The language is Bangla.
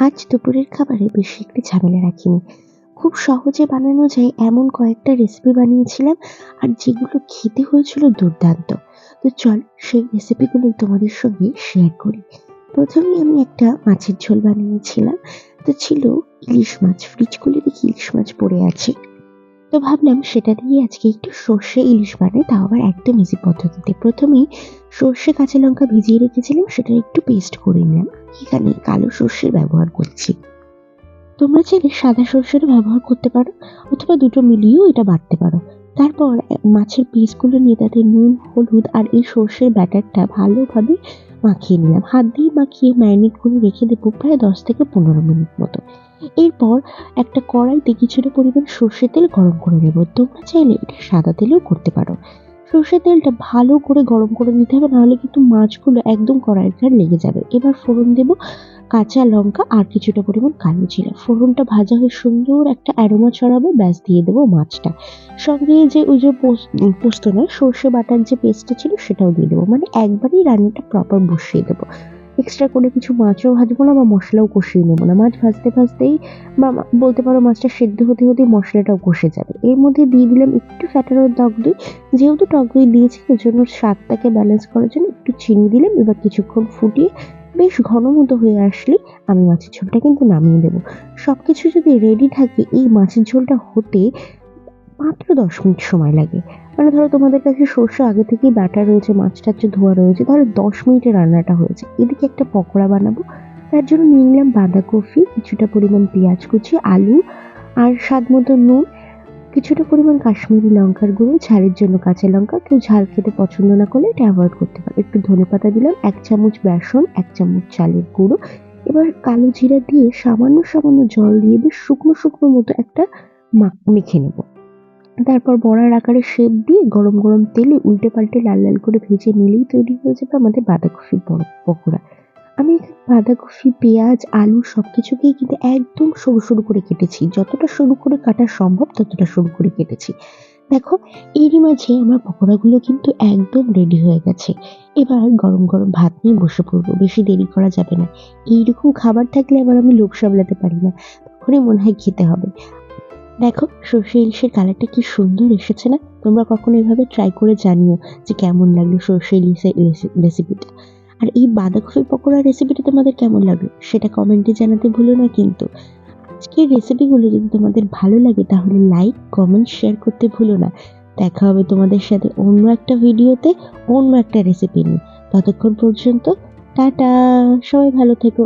আজ দুপুরের খাবারে বেশি একটা ঝামেলা রাখিনি। খুব সহজে বানানো যায় এমন কয়েকটা রেসিপি বানিয়েছিলাম আর যেগুলো খেতে হয়েছিল দুর্দান্ত। তো চল সেই রেসিপিগুলো তোমাদের সঙ্গে শেয়ার করি। প্রথমেই আমি একটা মাছের ঝোল বানিয়েছিলাম। তো ছিল ইলিশ মাছ ফ্রিজ খুলে দেখি ইলিশ মাছ পড়ে আছে। তো ভাবলাম সেটা দিয়ে আজকে একটু সর্ষে ইলিশ বানাই, তাও আবার একদম ইজি পদ্ধতিতে। প্রথমেই সর্ষে কাঁচা লঙ্কা ভিজিয়ে রেখেছিলাম, সেটা একটু পেস্ট করে নিলাম। এখানে কালো সর্ষের ব্যবহার করছি। তোমরা চাইলে সাদা সর্ষেরও ব্যবহার করতে পারো, অথবা দুটো মিলিয়েও এটা বাটতে পারো। তারপর মাছের পিসগুলো নিয়ে তাতে নুন, হলুদ আর এই সর্ষের ব্যাটারটা ভালোভাবে মাখিয়ে নিলাম। হাত দিয়ে মাখিয়ে ম্যারিনেট করে রেখে দেবো প্রায় দশ থেকে পনেরো মিনিট মতো। এরপর একটা কড়াইতে কিছুটা পরিমাণ সর্ষের তেল গরম করে নেব। তোমরা চাইলে এটা সাদা তেলেও করতে পারো। সর্ষের তেলটা ভালো করে গরম করে নিতে হবে, নাহলে কিন্তু মাছগুলো একদম কড়াইয়ের গায়ে লেগে যাবে। এবার ফোড়ন দেবো কাঁচা লঙ্কা আর কিছুটা পরিমাণ কালো জিরা। ফোড়নটা ভাজা হয়ে সুন্দর একটা অ্যারোমা ছড়াবে, ব্যাস দিয়ে দেবো মাছটা। সঙ্গে যে ওই যে পোস- পোস্ত নয়, সর্ষে বাটার যে পেস্টটা ছিল সেটাও দিয়ে দেবো। মানে একবারই রান্নাটা প্রপার বসিয়ে দেবো। এক্সট্রা করে কিছু মাছও ভাজবো না, বা মশলাও কষিয়ে নেব না। মাছ ভাজতে ভাজতেই বা বলতে পারো মাছটা সেদ্ধ হতে হতেই মশলাটাও কষে যাবে। এর মধ্যে দিয়ে দিলাম একটু ফ্যাটারো টক দই। যেহেতু টক দই দিয়েছি ওই জন্য স্বাদটাকে ব্যালেন্স করার জন্য একটু চিনি দিলাম। এবার কিছুক্ষণ ফুটিয়ে বেশ ঘন মতো হয়ে আসলে আমি মাছের ঝোলটা কিন্তু নামিয়ে দেবো। সব কিছু যদি রেডি থাকে, এই মাছের ঝোলটা হতে মাত্র দশ মিনিট সময় লাগে। মানে ধরো তোমাদের কাছে সর্ষে আগে থেকেই বাটা রয়েছে মাছ টাছ ধোয়া রয়েছে তাহলে দশ মিনিটে রান্নাটা হয়েছে। এদিকে একটা পকোড়া বানাবো, তার জন্য নিয়ে নিলাম বাঁধাকপি, কিছুটা পরিমাণ পেঁয়াজ কুচি, আলু, আর স্বাদ মতো নুন, কিছুটা পরিমাণ কাশ্মীরি লঙ্কার গুঁড়ো, ঝালের জন্য কাঁচা লঙ্কা। কেউ ঝাল খেতে পছন্দ না করলে এটা অ্যাভয়েড করতে পারো। একটু ধনে পাতা দিলাম, এক চামচ বেসন, এক চামচ চালের গুঁড়ো। এবার কালো জিরা দিয়ে সামান্য সামান্য জল দিয়ে বেশ শুকনো শুকনো মতো একটা মেখে নেব। তারপর বড়ার আকারে শেপ দিয়ে গরম গরম তেলে উল্টে পাল্টে লাল লাল করে ভেজে নিলেই তৈরি হয়ে যাবে আমাদের বাঁধাকপির বড় পকোড়া। আমি বাঁধাকপি, পেঁয়াজ, আলু সব কিছুকেই কিন্তু একদম সরু সরু করে কেটেছি। যতটা সরু করে কাটা সম্ভব ততটা সরু করে কেটেছি। দেখো, এরই মাঝে আমার পকোড়াগুলো কিন্তু একদম রেডি হয়ে গেছে। এবার গরম গরম ভাত নিয়ে বসে পড়ব। বেশি দেরি করা যাবে না। এইরকম খাবার থাকলে আবার আমি লোভ সামলাতে পারি না। তখনই মনে হয় খেতে হবে। দেখো, সর্ষে ইলিশের কালারটা কি সুন্দর এসেছে না? তোমরা কখনো এভাবে ট্রাই করে জানিও যে কেমন লাগল সর্ষে ইলিশের রেসিপিটা আর এই বাঁধাকপি পকোড়ার রেসিপিটা তোমাদের কেমন লাগল সেটা কমেন্টে জানাতে ভুলো না কিন্তু। আজকের রেসিপিগুলো যদি তোমাদের ভালো লাগে তাহলে লাইক কমেন্ট শেয়ার করতে ভুলো না। দেখা হবে তোমাদের সাথে অন্য একটা ভিডিওতে অন্য একটা রেসিপি নিয়ে। ততক্ষণ পর্যন্ত, টাটা! সবাই ভালো থেকো।